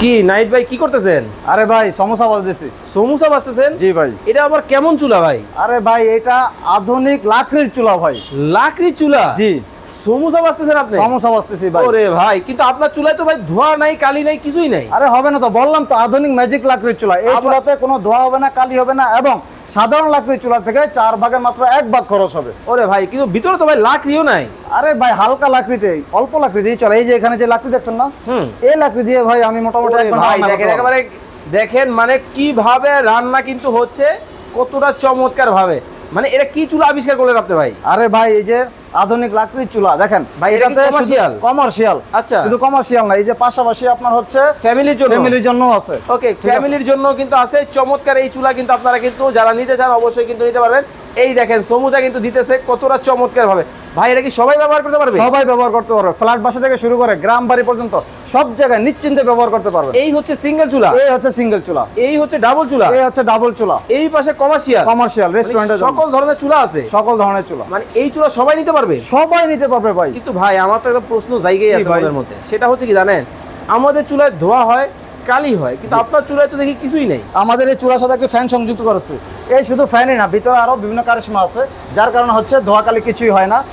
কি নাইট ভাই কি করতেছেন? আরে ভাই সমোসা বাজতেছি। সমোসা বাজতেছেন? জি ভাই। এটা আবার কেমন চুলা ভাই? আরে ভাই এটা আধুনিক লাকড়ির চুলা ভাই। লাকড়ির চুলা? জি। সমোসা বাঁচতেছেন আপনি? সমস্যা বাজতেছি ভাই। ওরে ভাই কিন্তু আপনার চুলায় তো ভাই ধোঁয়া নাই কালি নাই কিছুই নাই। আরে হবে না তো বললাম তো আধুনিক ম্যাজিক লাকড়ির চুলা। এই চুলাতে কোনো ধোয়া হবে না কালি হবে না এবং সাধারণ লাকড়ির চুলার থেকে চার ভাগের মাত্র এক ভাগ খরচ হবে। ওরে ভাই কিন্তু ভিতরে তো ভাই লাকড়িও নাই। আরে ভাই হালকা লাকড়িতে অল্প লাকড়ি দিয়ে চলে। এই যে এখানে যে লাকড়ি দেখছেন না হুম। এই লাকড়ি দিয়ে ভাই আমি মোটামুটি একেবারে দেখেন মানে কীভাবে রান্না কিন্তু হচ্ছে কতটা চমৎকার ভাবে মানে এটা কি চুলা আবিষ্কার করলেন আপনি ভাই? আরে ভাই এই যে আধুনিক লাকড়ির চুলা। দেখেন ভাই, এটা তো কমার্শিয়াল কমার্শিয়াল আচ্ছা। শুধু কমার্শিয়াল না এই যে পাশাপাশি আপনার হচ্ছে ফ্যামিলির জন্য। ফ্যামিলির জন্য আছে। ওকে ফ্যামিলির জন্য কিন্তু আছে। চমৎকার এই চুলা কিন্তু আপনারা কিন্তু যারা নিতে চান অবশ্যই কিন্তু নিতে পারবেন। এই দেখেন সমুজা কিন্তু দিতেছে কতটা চমৎকার ভাবে ভাই এটা কি সবাই ব্যবহার করতে পারবে? সবাই ব্যবহার করতে পারবে। ফ্ল্যাট বাসা থেকে শুরু করে গ্রাম বাড়ি পর্যন্ত সব জায়গায় নিশ্চিন্তে ব্যবহার করতে পারবে। এই হচ্ছে সিঙ্গেল চুলা? এই হচ্ছে সিঙ্গেল চুলা। এই হচ্ছে ডাবল চুলা? এই হচ্ছে ডাবল চুলা। এই পাশে কমার্শিয়াল কমার্শিয়াল রেস্টুরেন্টের জন্য। সকল ধরনের চুলা আছে? সকল ধরনের চুলা। মানে এই চুলা সবাই নিতে পারবে? সবাই নিতে পারবে ভাই। কিন্তু ভাই আমার তো একটা প্রশ্ন জায়গায় আছে? আমাদের মধ্যে। সেটা হচ্ছে কি জানেন? আমাদের চুলায় ধোয়া হয় কালি হয় কিন্তু আপনার চুলায় তো দেখি কিছুই নেই। আমাদের এই চুলার সাথে একটা ফ্যান সংযুক্ত করেছে। এই শুধু ফ্যানই না ভিতরে আরও বিভিন্ন কারিশমা আছে যার কারণে হচ্ছে ধোয়াকালি কিছুই হয় না।